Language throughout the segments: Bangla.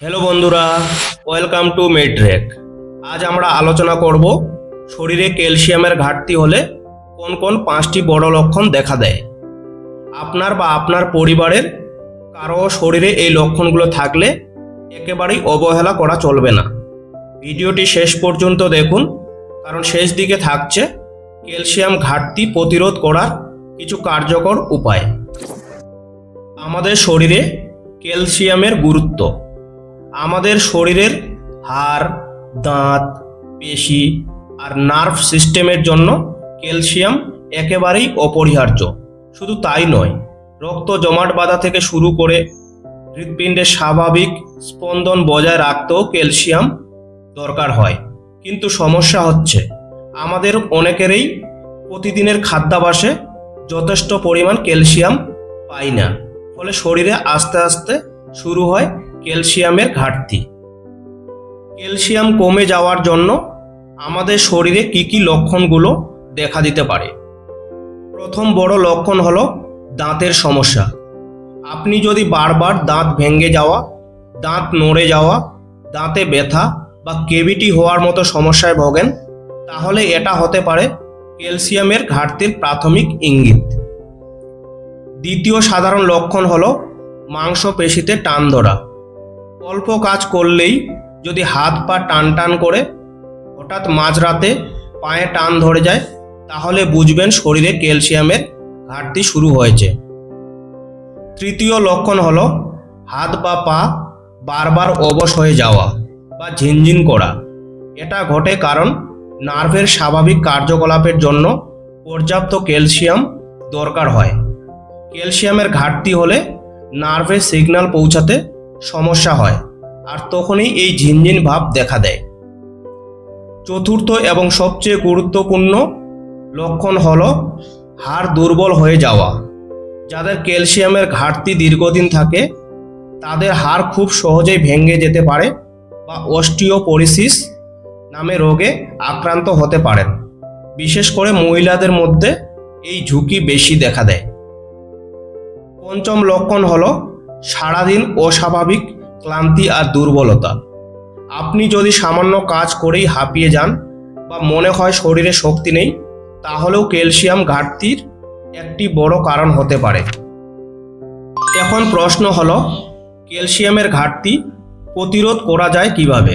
হ্যালো বন্ধুরা। ওয়েলকাম টু মেড্রেক আজ আমরা আলোচনা করব শরীরে ক্যালসিয়ামের ঘাটতি হলে কোন কোন পাঁচটি বড় লক্ষণ দেখা দেয়। আপনার বা আপনার পরিবারের কারও শরীরে এই লক্ষণগুলো থাকলে একেবারেই অবহেলা করা চলবে না। ভিডিওটি শেষ পর্যন্ত দেখুন, কারণ শেষ দিকে থাকছে ক্যালসিয়াম ঘাটতি প্রতিরোধ করার কিছু কার্যকর উপায়। আমাদের শরীরে ক্যালসিয়ামের গুরুত্ব। আমাদের শরীরের হাড়, দাঁত, পেশি আর নার্ভ সিস্টেমের জন্য ক্যালসিয়াম একেবারেই অপরিহার্য। শুধু তাই নয়, রক্ত জমাট বাঁধা থেকে শুরু করে হৃৎপিণ্ডের স্বাভাবিক স্পন্দন বজায় রাখতেও ক্যালসিয়াম দরকার হয়। কিন্তু সমস্যা হচ্ছে, আমাদের অনেকেরই প্রতিদিনের খাদ্যাভাসে যথেষ্ট পরিমাণ ক্যালসিয়াম পাই না। ফলে শরীরে আস্তে আস্তে শুরু হয় ক্যালসিয়ামের ঘাটতি। ক্যালসিয়াম কমে যাওয়ার জন্য আমাদের শরীরে কি কি লক্ষণগুলো দেখা দিতে পারে? প্রথম বড় লক্ষণ হলো দাঁতের সমস্যা। আপনি যদি বারবার দাঁত ভেঙে যাওয়া, দাঁত নড়ে যাওয়া, দাঁতে ব্যথা বা কেভিটি হওয়ার মতো সমস্যায় ভোগেন, তাহলে এটা হতে পারে ক্যালসিয়ামের ঘাটতির প্রাথমিক ইঙ্গিত। দ্বিতীয় সাধারণ লক্ষণ হলো মাংসপেশিতে টান ধরা। অল্প কাজ করলেই যদি হাত পা টান টান করে হঠাৎ মাঝরাতে পায়ে টান ধরে যায়, তাহলে বুঝবেন শরীরে ক্যালসিয়ামের ঘাটতি শুরু হয়েছে। তৃতীয় লক্ষণ হলো হাত বা পা বারবার অবশ হয়ে যাওয়া বা ঝিনঝিন করা। এটা ঘটে কারণ নার্ভের স্বাভাবিক কার্যকলাপের জন্য পর্যাপ্ত ক্যালসিয়াম দরকার হয়। ক্যালসিয়ামের ঘাটতি হলে নার্ভে সিগন্যাল পৌঁছাতে সমস্যা হয় আর তখনই এই ঝিনঝিন ভাব দেখা দেয়। চতুর্থ এবং সবচেয়ে গুরুত্বপূর্ণ লক্ষণ হল হাড় দুর্বল হয়ে যাওয়া। যাদের ক্যালসিয়ামের ঘাটতি দীর্ঘদিন থাকে, তাদের হাড় খুব সহজেই ভেঙে যেতে পারে বা অস্টিওপোরিসিস নামে রোগে আক্রান্ত হতে পারেন। বিশেষ করে মহিলাদের মধ্যে এই ঝুঁকি বেশি দেখা দেয়। পঞ্চম লক্ষণ হলো সারাদিন অস্বাভাবিক ক্লান্তি আর দুর্বলতা। আপনি যদি সামান্য কাজ করেই হাঁপিয়ে যান বা মনে হয় শরীরে শক্তি নেই, তাহলেও ক্যালসিয়াম ঘাটতির একটি বড় কারণ হতে পারে। এখন প্রশ্ন হলো, ক্যালসিয়ামের ঘাটতি প্রতিরোধ করা যায় কীভাবে?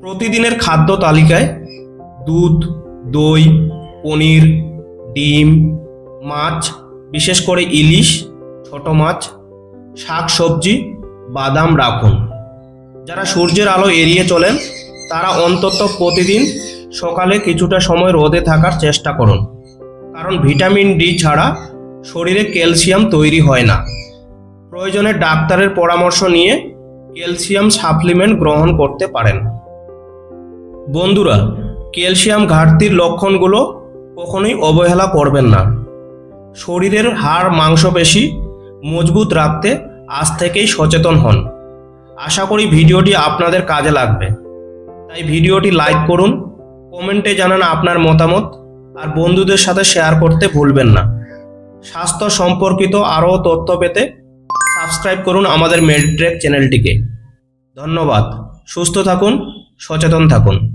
প্রতিদিনের খাদ্য তালিকায় দুধ, দই, পনির, ডিম, মাছ, বিশেষ করে ইলিশ, ছোট মাছ শাক, সবজি, বাদাম রাখুন। যারা সূর্যের আলো এড়িয়ে চলেন, তারা অন্তত প্রতিদিন সকালে কিছুটা সময় রোদে থাকার চেষ্টা করুন। কারণ ভিটামিন ডি ছাড়া শরীরে ক্যালসিয়াম তৈরি হয় না। প্রয়োজনে ডাক্তারের পরামর্শ নিয়ে ক্যালসিয়াম সাপ্লিমেন্ট গ্রহণ করতে পারেন। বন্ধুরা, ক্যালসিয়াম ঘাটতির লক্ষণগুলো কখনোই অবহেলা করবেন না। শরীরের হাড় মাংসপেশি মজবুত রাখতে আজ থেকেই সচেতন হন। আশা করি ভিডিওটি আপনাদের কাজে লাগবে। তাই ভিডিওটি লাইক করুন, কমেন্টে জানান আপনার মতামত, আর বন্ধুদের সাথে শেয়ার করতে ভুলবেন না। স্বাস্থ্য সম্পর্কিত আরও তথ্য পেতে সাবস্ক্রাইব করুন আমাদের মেডট্রেক চ্যানেলটিকে। ধন্যবাদ। সুস্থ থাকুন, সচেতন থাকুন।